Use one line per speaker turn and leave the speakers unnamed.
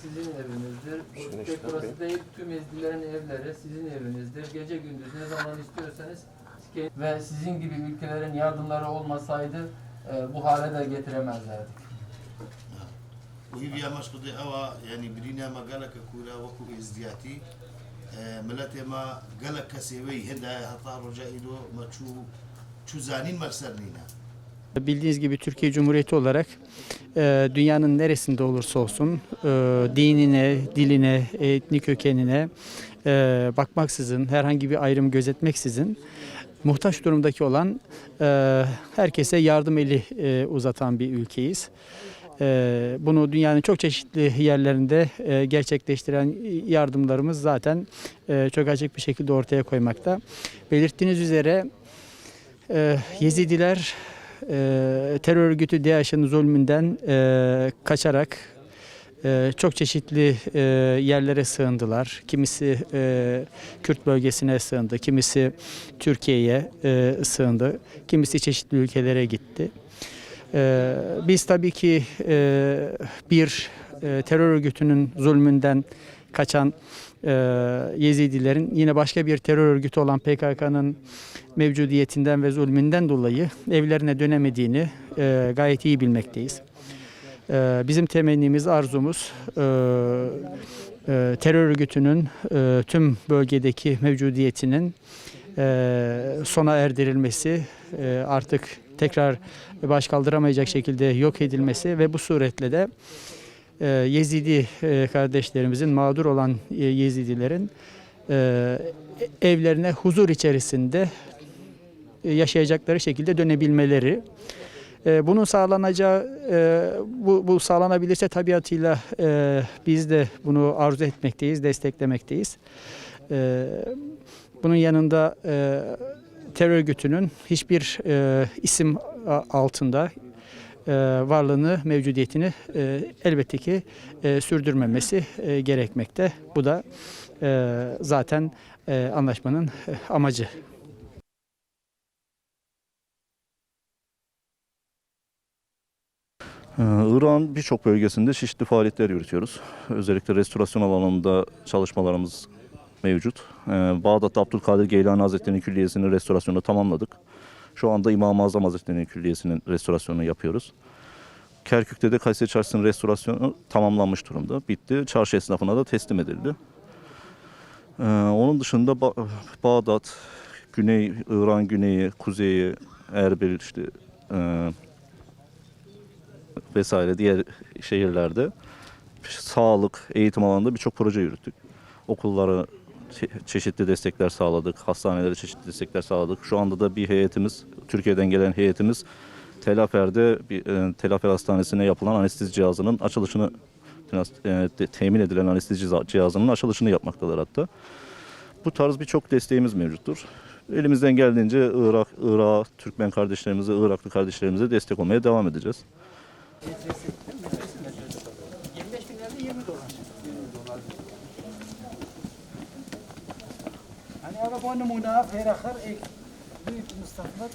sizin evinizdir. Bu tek burası değil, tüm ezdilerin evleri sizin evinizdir. Gece gündüz ne zaman istiyorsanız ke- ve sizin gibi ülkelerin yardımları olmasaydı e, bu hale de getiremezlerdik.
وهي مشقدي أوا يعني برينا ما قالك كورا وكو إزدياتي ملتي ما قالك كسيوي هدا هطا رجائدو ما تشو تشو زانين مرسرنينا
Bildiğiniz gibi Türkiye Cumhuriyeti olarak e, dünyanın neresinde olursa olsun e, dinine, diline, etnik kökenine e, bakmaksızın, herhangi bir ayrım gözetmeksizin muhtaç durumdaki olan e, herkese yardım eli e, uzatan bir ülkeyiz. E, bunu dünyanın çok çeşitli yerlerinde e, gerçekleştiren yardımlarımız zaten e, çok açık bir şekilde ortaya koymakta. Belirttiğiniz üzere e, Yezidiler terör örgütü DAEŞ'in zulmünden kaçarak çok çeşitli yerlere sığındılar. Kimisi Kürt bölgesine sığındı, kimisi Türkiye'ye sığındı, kimisi çeşitli ülkelere gitti. E, biz tabii ki e, bir e, terör örgütünün zulmünden kaçan e, Yezidilerin yine başka bir terör örgütü olan PKK'nın mevcudiyetinden ve zulmünden dolayı evlerine dönemediğini gayet iyi bilmekteyiz. Bizim temennimiz, arzumuz terör örgütünün tüm bölgedeki mevcudiyetinin sona erdirilmesi, artık tekrar baş kaldıramayacak şekilde yok edilmesi ve bu suretle de e, Yezidi e, kardeşlerimizin, mağdur olan e, Yezidilerin evlerine huzur içerisinde yaşayacakları şekilde dönebilmeleri. Bunun sağlanacağı, bu, bu sağlanabilirse tabiatıyla biz de bunu arzu etmekteyiz, desteklemekteyiz. Bunun yanında terör örgütünün hiçbir e, isim altında e, varlığını, mevcudiyetini e, elbette ki e, sürdürmemesi e, gerekmekte. Bu da e, zaten e, anlaşmanın e, amacı.
Ee, Irak'ın birçok bölgesinde çeşitli faaliyetler yürütüyoruz. Özellikle restorasyon alanında çalışmalarımız mevcut. Ee, Bağdat'ta Abdülkadir Geylani Hazretleri'nin külliyesinin restorasyonunu tamamladık. Şu anda İmam-ı Azam Hazretleri'nin külliyesinin restorasyonunu yapıyoruz. Kerkük'te de Kayseri Çarşısı'nın restorasyonu tamamlanmış durumda. Bitti. Çarşı esnafına da teslim edildi. Ee, onun dışında Ba- Bağdat, Güney, İran güneyi, kuzeyi, Erbil işte e, vesaire diğer şehirlerde sağlık, eğitim alanında birçok proje yürüttük. Okullara çeşitli destekler sağladık, hastanelere çeşitli destekler sağladık. Şu anda da bir heyetimiz, Türkiye'den gelen heyetimiz Telafer'de bir e, Telafer Hastanesi'ne yapılan anestezi cihazının açılışını e, temin edilen anestezi cihazının açılışını yapmaktalar hatta. Bu tarz birçok desteğimiz mevcuttur. Elimizden geldiğince Irak, Irak, Türkmen kardeşlerimize, Iraklı kardeşlerimize destek olmaya devam edeceğiz.
هذا بون نمونه غير اخر اي بيت مستثمر